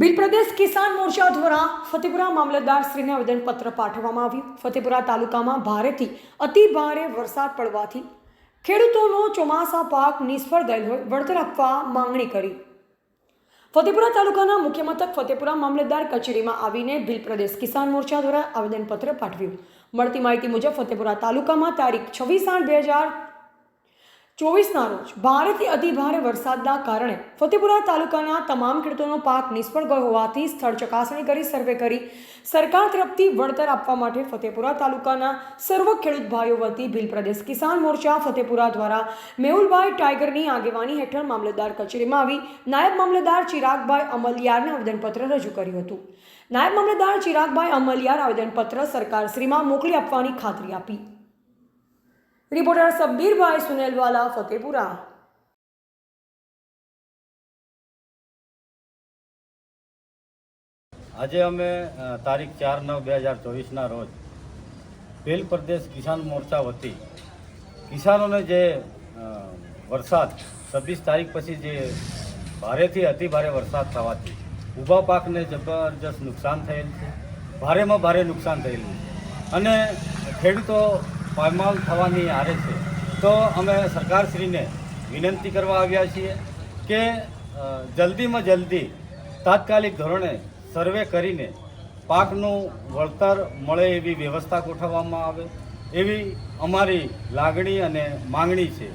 Bill પ્રદેશ કિસાન મોરચા દ્વારા ફતેપુરા મામલતદાર શ્રીને આવેદનપત્ર પાઠવવામાં આવ્યું. ફતેપુરા તાલુકામાં ભારેથી અતિ ભારે વરસાદ પડવાથી ખેડૂતોનો ચોમાસા પાક નિષ્ફળ ગયેલ વળતર આપવા માંગણી કરી. ફતેપુરા તાલુકાના મુખ્ય મથક ફતેપુરા મામલતદાર કચેરીમાં આવીને બિલ પ્રદેશ કિસાન મોરચા દ્વારા આવેદનપત્ર પાઠવ્યું. મળતી માહિતી મુજબ ફતેપુરા તાલુકામાં તારીખ છવ્વીસ આઠ બે હજાર ચોવીસના રોજ ભારેથી અતિ ભારે વરસાદના કારણે ફતેપુરા તાલુકાના તમામ ખેડૂતોનો પાક નિષ્ફળ ગયો હોવાથી સ્થળ ચકાસણી કરી સર્વે કરી સરકાર તરફથી વળતર આપવા માટે ફતેપુરા તાલુકાના સર્વ ખેડૂત ભાઈઓ વતી ભીલ પ્રદેશ કિસાન મોરચા ફતેપુરા દ્વારા મેહુલભાઈ ટાઈગરની આગેવાની હેઠળ મામલતદાર કચેરીમાં આવી નાયબ મામલતદાર ચિરાગભાઈ અમલિયારને આવેદનપત્ર રજૂ કર્યું હતું. નાયબ મામલતદાર ચિરાગભાઈ અમલિયાર આવેદનપત્ર સરકારશ્રીમાં મોકલી આપવાની ખાતરી આપી. રિપોર્ટર સબ્બીરભાઈ સુનેલવાલા, ફતેપુરા. આજે અમે તારીખ ચાર નવ બે હજાર ચોવીસના રોજ પેલ પ્રદેશ કિસાન મોરચા વતી કિસાનોને જે વરસાદ છવ્વીસ તારીખ પછી જે ભારેથી અતિ ભારે વરસાદ થવાથી ઊભા પાકને જબરજસ્ત નુકસાન થયેલ છે. ભારેમાં ભારે નુકસાન થયેલું અને ખેડૂતો પાયમાલ થવાની હારે છે. તો અમે સરકારશ્રીને વિનંતી કરવા આવ્યા છીએ કે જલ્દીમાં જલ્દી તાત્કાલિક ધોરણે સર્વે કરીને પાકનું વળતર મળે એવી વ્યવસ્થા ગોઠવવામાં આવે એવી અમારી લાગણી અને માંગણી છે.